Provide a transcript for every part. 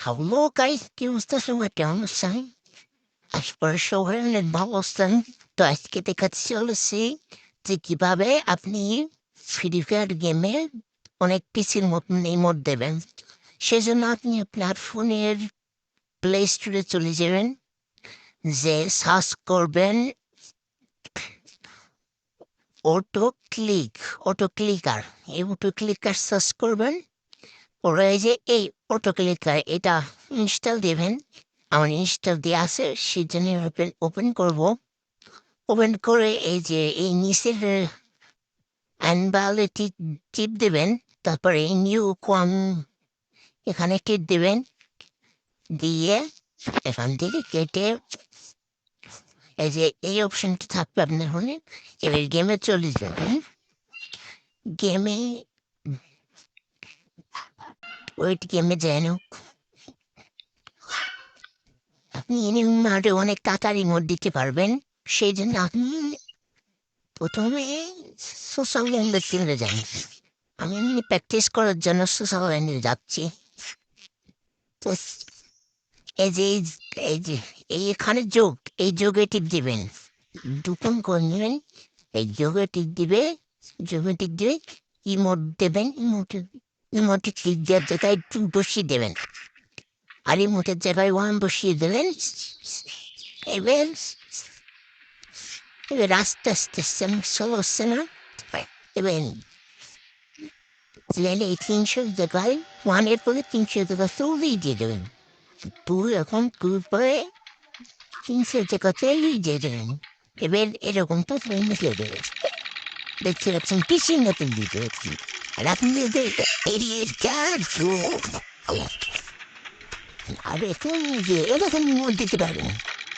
Hello guys, কি অবস্থা সবার কেমন আছেন আসবার সবাই অনেক ভালো আছেন তো আজকে দেখাতে চলেছি যে কীভাবে আপনি ফ্রি ফায়ার গেমে অনেক পিসির মতন ইমোট দেবেন সেজন্য আপনি আপনার ফোনের প্লে স্টোরে চলে যাবেন যে সার্চ করবেন অটো ক্লিক অটো ক্লিকার এই অটো ক্লিকার সার্চ করবেন ওরা এই যে এই অটো এটা ইনস্টল দেবেন। আমার ইনস্টল দিয়ে আছে, সেই জন্য ওপেন ওপেন করব। ওপেন করে এই যে, এই নিচের অ্যানবালে টিপ দেবেন, তারপরে নিউ কোয়াম এখানে টিপ দেবেন। দিয়ে এখান থেকে কেটে এই যে, এই অপশনটা থাকবে আপনার হলে, এবার গেমে চলে যাবেন। গেমে ওইট যেন আপনি এনে মাঠে অনেক তাড়াতাড়ি মোট দিতে পারবেন সেই জন্য আপনি প্রথমে সোশ্যাল ল্যান্ডে চলে যান আমি এমনি প্র্যাকটিস করার জন্য সোশ্যাল ল্যান্ডে যাচ্ছি তো এই যে এই যে এই এখানে যোগ এই যোগে টিপ দিবেন দুপন করে নেবেন এই যোগে টিপ দিবে যোগে টিপ দিবে ইমোট দেবেন ইমোট টিপ দেওয়ার জায়গায় একটু বসিয়ে দেবেন। আর ইমোটের জায়গায় ওয়ান বসিয়ে দেবেন। এবার এবার আস্তে আস্তে আমি হচ্ছে না। এবার তাহলে এই তিনশো জায়গায়, ওয়ানের পরে তিনশো জায়গা চলেই দিয়ে দেবেন। তুই এখন তুই পরে তিনশো জায়গাতেই দিয়ে দেবেন। এবার এরকমটা ট্রেন দিয়ে দেবে দেখতে পাচ্ছেন পিছিয়ে নতুন দিতে হচ্ছে আর আপনি যদি এড়িয়ে যান আর এখন যে এরকম দিতে পারবেন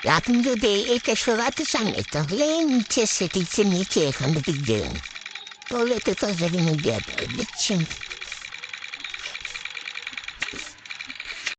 আপনি যদি এটা সরাতে চান তাহলে নিচে সেটিংসের নিচে এখান থেকে দেবেন তাহলে তো তাদের মধ্যে দেখছেন।